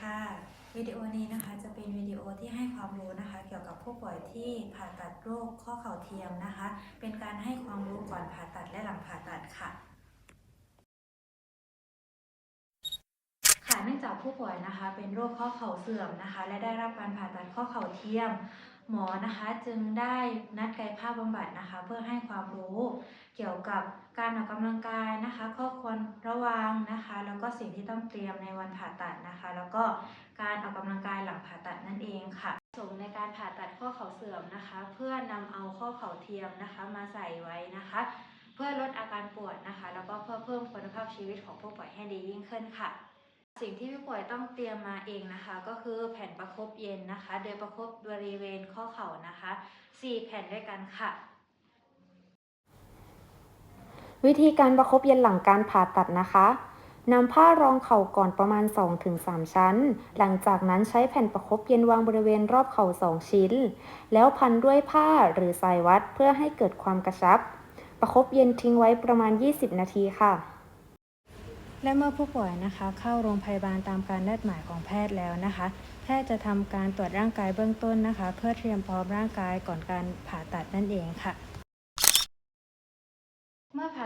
ค่ะ วิดีโอนี้นะคะจะเป็นวิดีโอที่ให้ความรู้นะคะ เกี่ยวกับผู้ป่วยที่ผ่าตัดโรคข้อเข่าเทียมนะคะ เป็นการให้ความรู้ก่อนผ่าตัดและหลังผ่าตัดค่ะค่ะเนื่องจากผู้ป่วยนะคะ เป็นโรคข้อเข่าเสื่อมนะคะ และได้รับการผ่าตัดข้อเข่าเทียม หมอนะคะจึงได้นัดกายภาพบำบัดนะคะ เพื่อให้ความรู้ เกี่ยวกับการออกกำลังกายนะคะ ข้อควรระวังนะคะ แล้วก็สิ่งที่ต้องเตรียมในวันผ่าตัดนะคะ แล้วก็การออกกำลังกายหลังผ่าตัดนั่นเองค่ะสมในการผ่าตัดข้อเข่าเสื่อมนะคะ เพื่อนำเอาข้อเข่าเทียมนะคะ มาใส่ไว้นะคะ เพื่อลดอาการปวดนะคะ แล้วก็เพื่อเพิ่มคุณภาพชีวิตของผู้ป่วยให้ดียิ่งขึ้นค่ะสิ่งที่ผู้ป่วยต้องเตรียมมาเองนะคะ ก็คือแผ่นประคบเย็นนะคะ โดยประคบบริเวณข้อเข่านะคะ 4 แผ่นด้วยกันค่ะ วิธีการประคบเย็นหลังการผ่าตัดนะคะนำผ้ารองเข่าก่อนประมาณ 2-3 ชั้น หลังจากนั้นใช้แผ่นประคบเย็นวางบริเวณรอบเข่า 2 ชิ้น แล้วพันด้วยผ้าหรือสายวัดเพื่อให้เกิดความกระชับ ประคบเย็นทิ้งไว้ประมาณ 20 นาทีค่ะ และเมื่อผู้ป่วยนะคะ เข้าโรงพยาบาลตามการนัดหมายของแพทย์แล้วนะคะ แพทย์จะทำการตรวจร่างกายเบื้องต้นนะคะ เพื่อเตรียมพร้อมร่างกายก่อนการผ่าตัดนั่นเองค่ะ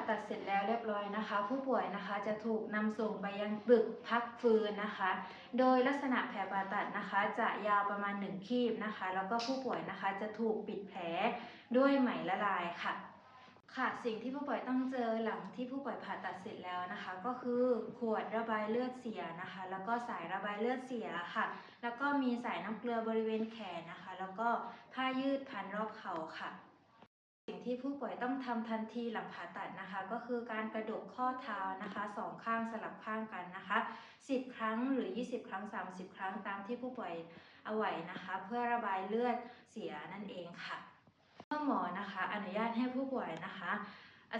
ตัดเสร็จแล้วเรียบร้อยนะคะ ผู้ป่วยนะคะจะถูกนำส่งไปยังตึกพักฟื้นนะคะ โดยลักษณะแผลผ่าตัดนะคะ จะยาวประมาณ 1 คีบนะคะ แล้วก็ผู้ป่วยนะคะจะถูกปิดแผลด้วยไหมละลายค่ะค่ะสิ่งที่ผู้ป่วยต้องเจอหลังที่ผู้ป่วยผ่าตัดเสร็จแล้วนะคะ ก็คือขวดระบายเลือดเสียนะคะ แล้วก็สายระบายเลือดเสียค่ะ แล้วก็มีสายน้ำเกลือบริเวณแขนนะคะ แล้วก็ผ้ายืดพันรอบเข่าค่ะ สิ่งที่ผู้ป่วยต้องทำทันทีหลังผ่าตัดนะคะ ก็คือการกระดกข้อเท้านะคะสองข้างสลับข้างกันนะคะ 10 ครั้งหรือ 20 ครั้ง 30 ครั้งตามที่ผู้ป่วยเอาไหวนะคะ เพื่อระบายเลือดเสียนั่นเองค่ะเมื่อหมอนะคะอนุญาตให้ผู้ป่วยนะคะ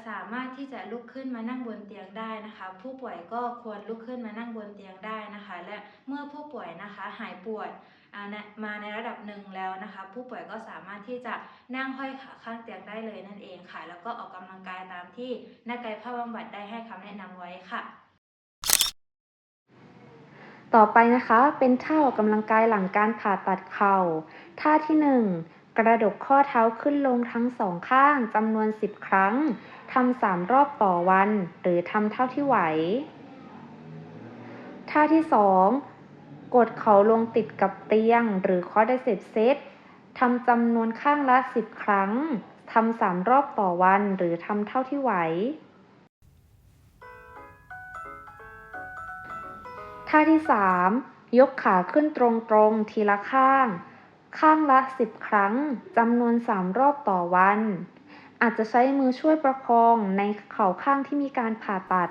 สามารถที่จะลุกขึ้นมานั่งบนเตียงได้นะคะ ผู้ป่วยก็ควรลุกขึ้นมานั่งบนเตียงได้นะคะ และเมื่อผู้ป่วยนะคะหายปวด มาในระดับหนึ่งแล้วนะคะ ผู้ป่วยก็สามารถที่จะนั่งห้อยขาข้างเตียงได้เลยนั่นเองค่ะ แล้วก็ออกกำลังกายตามที่นักกายภาพบำบัดได้ให้คำแนะนำไว้ค่ะ ต่อไปนะคะเป็นท่าออกกำลังกายหลังการผ่าตัดเข่าท่าที่ 1กระดกข้อเท้าขึ้นลงทั้งสองข้างจำนวน 10 ครั้ง ทำสามรอบต่อวัน หรือทำเท่าที่ไหว ท่าที่ 2 กดเข่าลงติดกับเตียง หรือคอร์ดเซปเซตทำจำนวนข้างละ 10 ครั้งทำสามรอบต่อวันหรือทำเท่าที่ไหว ท่าที่ 3 ยกขาขึ้นตรงๆ ทีละข้าง ข้างละ 10 ครั้งจำนวน 3 รอบต่อวัน อาจจะใช้มือช่วยประคองในเข่าข้างที่มีการผ่าตัด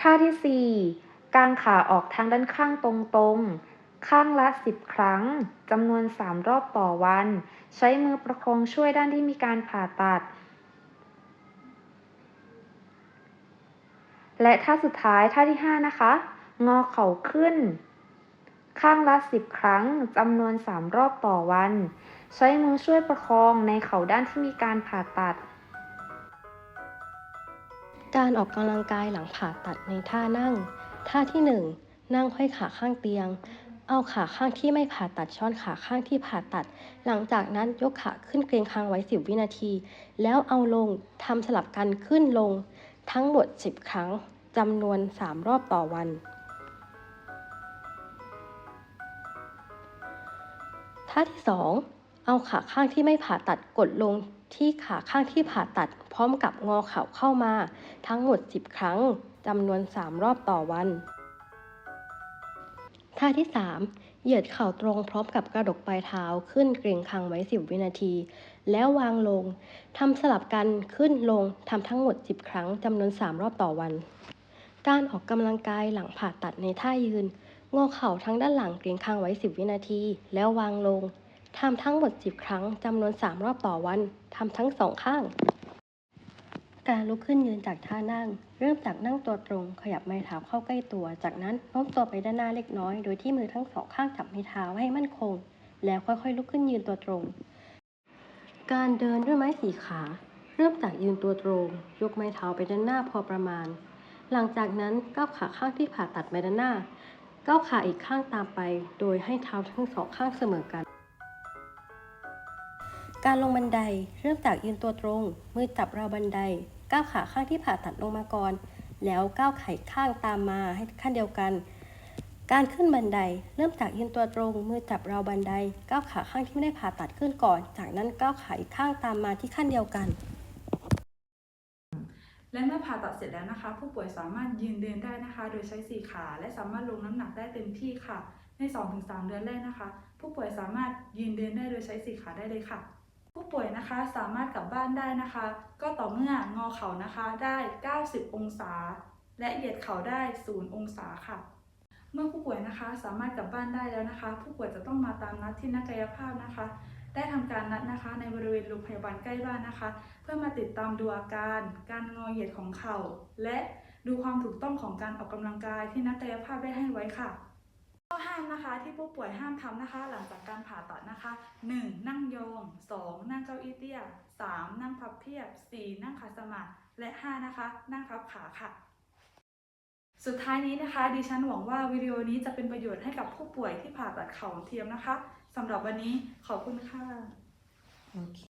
ท่าที่ 4 กางขาออกทางด้านข้างตรงๆ ข้างละ 10 ครั้ง จำนวน 3 รอบต่อวัน ใช้มือประคองช่วยด้านที่มีการผ่าตัด และท่าสุดท้ายท่าที่ 5 นะคะ งอเข่าขึ้น ข้างละ 10 ครั้ง จำนวน 3 รอบต่อวัน ใช้มือช่วยประคองในเข่าด้านที่มีการผ่าตัด การออกกำลังกายหลังผ่าตัดในท่านั่ง ท่าที่ 1 นั่งห้อยขาข้างเตียง เอาขาข้างที่ไม่ผ่าตัดช้อนขาข้างที่ผ่าตัด หลังจากนั้นยกขาขึ้นเกรงคางไว้ 10 วินาที แล้วเอาลงทำสลับกันขึ้นลง ทั้งหมด 10 ครั้งจำนวน 3 รอบต่อวัน ท่าที่ 2 เอาขาข้างที่ไม่ผ่าตัดกดลง ที่ขาข้างที่ผ่าตัดพร้อมกับงอเข่าเข้ามา ทั้งหมด 10 ครั้งจำนวน 3 รอบต่อวัน ท่าที่ 3 เหยียดเข่าตรงพร้อมกับกระดกปลายเท้าขึ้นเกรงคางไว้ 10 วินาที แล้ววางลงทำสลับกันขึ้นลงทำทั้งหมด 10 ครั้งจำนวน 3 รอบต่อวัน การออกกำลังกายหลังผ่าตัดในท่ายืนงอเข่าทั้งด้านหลังเกรงคางไว้ 10 วินาที แล้ววางลง ทำทั้งหมด 10 ครั้งจำนวน 3 รอบต่อวัน ทำทั้งสองข้าง การลุกขึ้นยืนจากท่านั่ง เริ่มจากนั่งตัวตรง ขยับไม้เท้าเข้าใกล้ตัว จากนั้นโน้มตัวไปด้านหน้าเล็กน้อย โดยที่มือทั้งสองข้างจับไม้เท้าให้มั่นคง แล้วค่อยๆ ลุกขึ้นยืนตัวตรง การเดินด้วยไม้สี่ขา เริ่มจากยืนตัวตรง ยกไม้เท้าไปด้านหน้าพอประมาณ หลังจากนั้นก้าวขาข้างที่ผ่าตัดไปด้านหน้า ก้าวขาอีกข้างตามไป โดยให้เท้าทั้งสองข้างเสมอกัน การลงบันไดเริ่มจากยืนตัวตรง มือจับราวบันได ก้าวขาข้างที่ผ่าตัดลงมาก่อน แล้วก้าวไขข้างตามมาให้ขั้นเดียวกัน การขึ้นบันไดเริ่มจากยืนตัวตรง มือจับราวบันได ก้าวขาข้างที่ไม่ได้ผ่าตัดขึ้นก่อน จากนั้นก้าวไขาอีกข้างตามมาที่ขั้นเดียวกัน และเมื่อผ่าตัดเสร็จแล้วนะคะ ผู้ป่วยสามารถยืนเดินได้นะคะ โดยใช้สี่ขา และสามารถลงน้ำหนักได้เต็มที่ค่ะ ใน 2-3 เดือนแรกนะคะ ผู้ป่วยสามารถยืนเดินได้โดยใช้สี่ขาได้เลยค่ะ ผู้ป่วยนะคะสามารถกลับบ้านได้นะคะ ก็ต่อเมื่องอเข่านะคะได้ 90 องศา และเหยียดเข่าได้ 0 องศาค่ะ เมื่อผู้ป่วยนะคะสามารถกลับบ้านได้แล้วนะคะ ผู้ป่วยจะต้องมาตามนัดที่นักกายภาพนะคะ ได้ทำการนัดนะคะในบริเวณโรงพยาบาลใกล้บ้านนะคะ เพื่อมาติดตามดูอาการ การงอเหยียดของเข่า และดูความถูกต้องของการออกกำลังกายที่นักกายภาพได้ให้ไว้ค่ะ ข้อห้ามนะคะที่ผู้ป่วยห้ามทำนะคะ หลังจากการผ่าตัดนะคะ 1. นั่งโยอง 2. นั่งเก้าอี้เตี้ย 3. นั่งพับเพียบ 4. นั่งขัดสมาธิและ 5. นะคะ นั่งพับขาค่ะ สุดท้ายนี้นะคะ ดิฉันหวังว่าวิดีโอนี้จะเป็นประโยชน์ให้กับผู้ป่วยที่ผ่าตัดเข่าเทียมนะคะสำหรับวันนี้ขอบคุณค่ะ โอเค